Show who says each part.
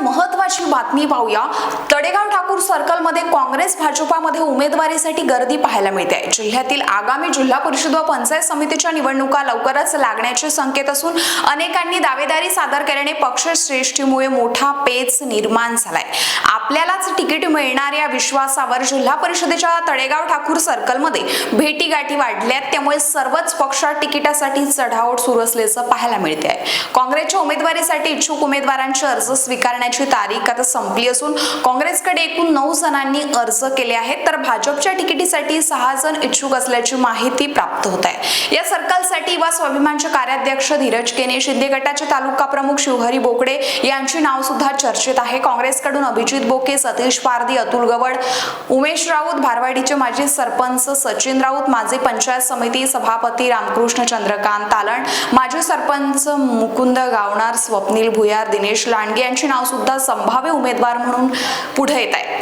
Speaker 1: महत्वाची बातमी पाहूया. तडेगाव ठाकूर सर्कलमध्ये काँग्रेस भाजपामध्ये उमेदवारीसाठी गर्दी पाहायला मिळते. जिल्ह्यातील आगामी जिल्हा परिषद व पंचायत समितीच्या निवडणुका लवकरच लागण्याचे संकेत असून अनेकांनी दावेदारी सादर केल्याने पक्षश्रेष्ठीमुळे मोठा पेच निर्माण झालाय. आपल्यालाच तिकीट मिळणार या विश्वासावर जिल्हा परिषदेच्या तडेगाव ठाकूर सर्कलमध्ये भेटीगाठी वाढल्यात. त्यामुळे सर्वच पक्षात तिकिटासाठी चढाओढ सुरू असल्याचं पाहायला मिळते आहे काँग्रेसच्या उमेदवारीसाठी इच्छुक उमेदवारांचे अर्ज स्वीकारण्याची तारीख आता संपली असून काँग्रेसकडे एकूण नऊ जणांनी अर्ज केले आहेत. तर भाजपच्या तिकिटीसाठी सहा जण इच्छुक असल्याची माहिती प्राप्त होत आहे. या सर्कलसाठी वा स्वाभिमानचे कार्याध्यक्ष धीरज केने शिंदे गटाचे तालुका प्रमुख शिवहरी बोकडे यांची नाव सुद्धा चर्चेत आहे. काँग्रेसकडून अभिजित बोके सतीश पारदी अतुल गवड उमेश राऊत भारवाडीचे माजी सरपंच सचिन राऊत माजी पंचायत समिती सभापती रामकृष्ण चंद्रकांत तालण माजी सरपंच मुकुंद गावणार स्वप्नील भुयार दिनेश लांडगे यांची नाव सुद्धा संभाव्य उमेदवार म्हणून पुढे येत आहे